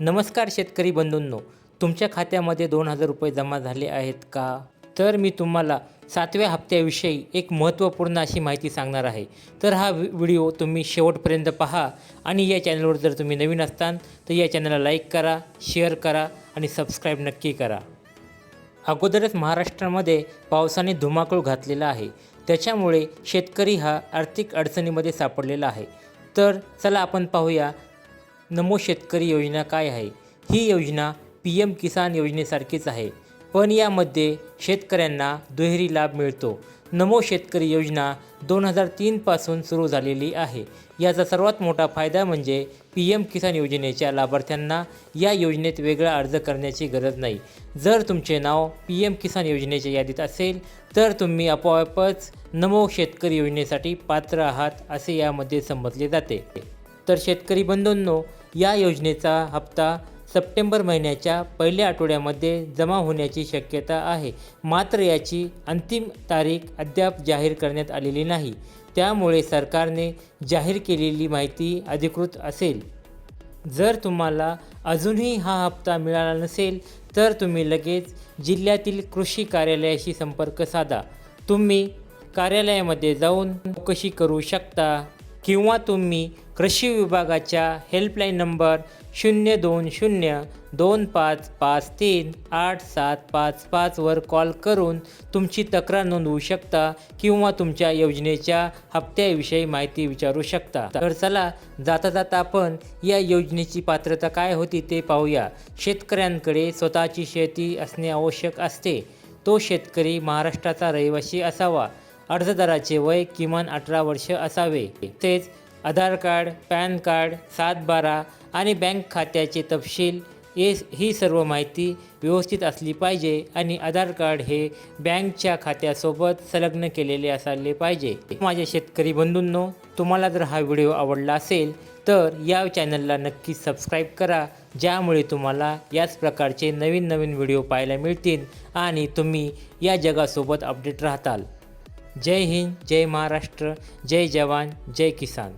नमस्कार शेतकरी बंधूंनो तुमच्या खात्यामध्ये दोन हजार रुपये जमा झाले आहेत का? तर मी तुम्हाला सातव्या हप्त्याविषयी एक महत्त्वपूर्ण अशी माहिती सांगणार आहे. तर हा व्हिडिओ तुम्ही शेवटपर्यंत पहा आणि या चॅनलवर जर तुम्ही नवीन असताल तर या चॅनलला लाईक करा शेअर करा आणि सबस्क्राईब नक्की करा. अगोदरच महाराष्ट्रामध्ये पावसाने धुमाकूळ घातलेला आहे. त्याच्यामुळे शेतकरी हा आर्थिक अडचणीमध्ये सापडलेला आहे. तर चला आपण पाहूया नमो शेतकरी योजना काय आहे? ही योजना पी एम किसान योजनेसारखीच आहे. पण यामध्ये शेतकऱ्यांना दुहेरी लाभ मिळतो. नमो शेतकरी योजना दोन हजार तीनपासून सुरू झालेली आहे. याचा सर्वात मोठा फायदा म्हणजे पी एम किसान योजनेच्या लाभार्थ्यांना या योजनेत वेगळा अर्ज करण्याची गरज नाही. जर तुमचे नाव पी एम किसान योजनेच्या यादीत असेल तर तुम्ही आपोआपच नमो शेतकरी योजनेसाठी पात्र आहात असे यामध्ये समजले जाते. तर शेतकरी बंधूंनो या योजनेचा हप्ता सप्टेंबर महिन्याच्या पहिल्या आठवड्यामध्ये जमा होण्याची शक्यता आहे. मात्र याची अंतिम तारीख अद्याप जाहीर करण्यात आलेली नाही. त्यामुळे सरकारने जाहीर केलेली माहिती अधिकृत असेल. जर तुम्हाला अजूनही हा हप्ता मिळाला नसेल तर तुम्ही लगेच जिल्ह्यातील कृषी कार्यालयाशी संपर्क साधा. तुम्ही कार्यालयामध्ये जाऊन चौकशी करू शकता किंवा तुम्ही कृषी विभागाच्या हेल्पलाईन नंबर शून्य दोन शून्य दोन पाच पाच तीन आठ सात पाच पाचवर कॉल करून तुमची तक्रार नोंदवू शकता किंवा तुमच्या योजनेच्या हप्त्याविषयी माहिती विचारू शकता. तर चला जाता जाता आपण या योजनेची पात्रता काय होती ते पाहूया. शेतकऱ्यांकडे स्वतःची शेती असणे आवश्यक असते. तो शेतकरी महाराष्ट्राचा रहिवासी असावा. अर्जदाराचे वय किमान अठरा वर्ष असावे. तेच आधार कार्ड पॅन कार्ड सात बारा आणि बँक खात्याचे तपशील हे ही सर्व माहिती व्यवस्थित असली पाहिजे आणि आधार कार्ड हे बँकच्या खात्यासोबत संलग्न केलेले असायले पाहिजे. माझ्या शेतकरी बंधूंनो तुम्हाला जर हा व्हिडिओ आवडला असेल तर या चॅनलला नक्की सबस्क्राईब करा ज्यामुळे तुम्हाला याच प्रकारचे नवीन नवीन व्हिडिओ पाहायला मिळतील आणि तुम्ही या जगासोबत अपडेट राहताल. जय हिंद जय महाराष्ट्र जय जवान जय किसान.